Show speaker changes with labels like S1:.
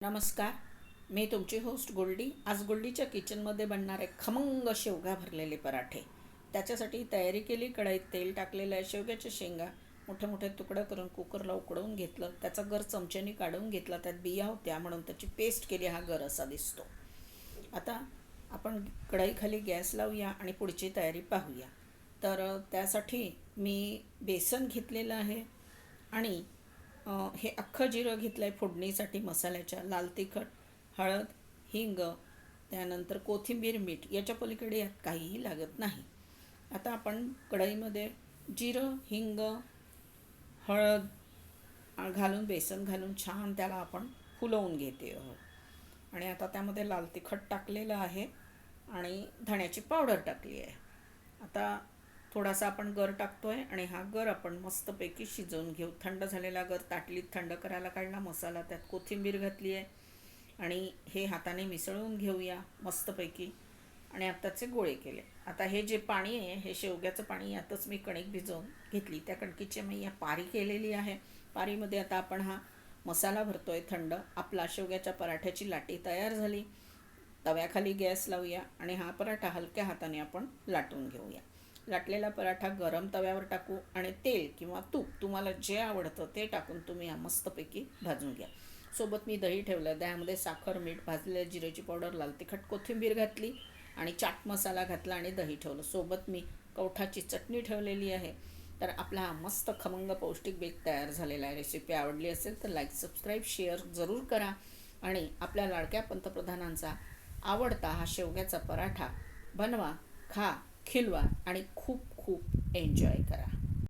S1: नमस्कार मी तुमची होस्ट गोल्डी. आज गोल्डीच्या किचनमध्ये बनणारे खमंग शेवगा भरलेले पराठे. त्याच्यासाठी तयारी केली कढईत तेल टाकलेलं आहे शेवग्याच्या शेंगा मोठे मोठे तुकडं करून कुकरला उकडवून घेतलं त्याचा गर चमच्याने काढून घेतला त्यात बिया होत्या म्हणून त्याची पेस्ट केली हा गर असा दिसतो. आता आपण कढईखाली गॅस लावूया आणि पुढची तयारी पाहूया. तर त्यासाठी मी बेसन घेतलेलं आहे आणि हे अख्खं जिरं घेतलं आहे फोडणीसाठी मसाल्याच्या. लाल तिखट हळद हिंग त्यानंतर कोथिंबीर मीठ याच्या पलीकडे यात काहीही लागत नाही. आता आपण कढईमध्ये जिरं हिंग हळद घालून बेसन घालून छान त्याला आपण फुलवून घेते आहोत. आणि आता त्यामध्ये लाल तिखट टाकलेलं आहे आणि धण्याची पावडर टाकली आहे. आता थोडासा आपण गर टाकतोय आणि हा गर आपण मस्तपैकी शिजवून घेऊ. थंड झालेला गर ताटलीत थंड करायला काढला मसाला त्यात कोथिंबीर घातली आहे आणि हे हाताने मिसळून घेऊया मस्तपैकी. आणि आत्ताचे गोळे केले. आता हे जे पाणी आहे हे शेवग्याचं पाणी यातच मी कणिक भिजवून घेतली. त्या कणकीची मी या पारी केलेली आहे. पारीमध्ये आता आपण हा मसाला भरतो आहे थंड. आपला शेवग्याच्या पराठ्याची लाटी तयार झाली. तव्याखाली गॅस लावूया आणि हा पराठा हलक्या हाताने आपण लाटून घेऊया. लाटलेला पराठा गरम तव्यावर टाकू आणि तेल किंवा तूप तुम्हाला जे आवडतं ते टाकून तुम्ही हा मस्तपैकी भाजून घ्या. सोबत मी दही ठेवलं. दह्यामध्ये साखर मीठ भाजलेल्या जिऱ्याची पावडर लाल तिखट कोथिंबीर घातली आणि चाट मसाला घातला आणि दही ठेवलं. सोबत मी कवठाची चटणी ठेवलेली आहे. तर आपला हा मस्त खमंग पौष्टिक बेक तयार झालेला आहे. रेसिपी आवडली असेल तर लाईक सबस्क्राईब शेअर जरूर करा आणि आपल्या लाडक्या पंतप्रधानांचा आवडता हा शेवग्याचा पराठा बनवा खा. खिलवा आणि खूप खूप एन्जॉय करा.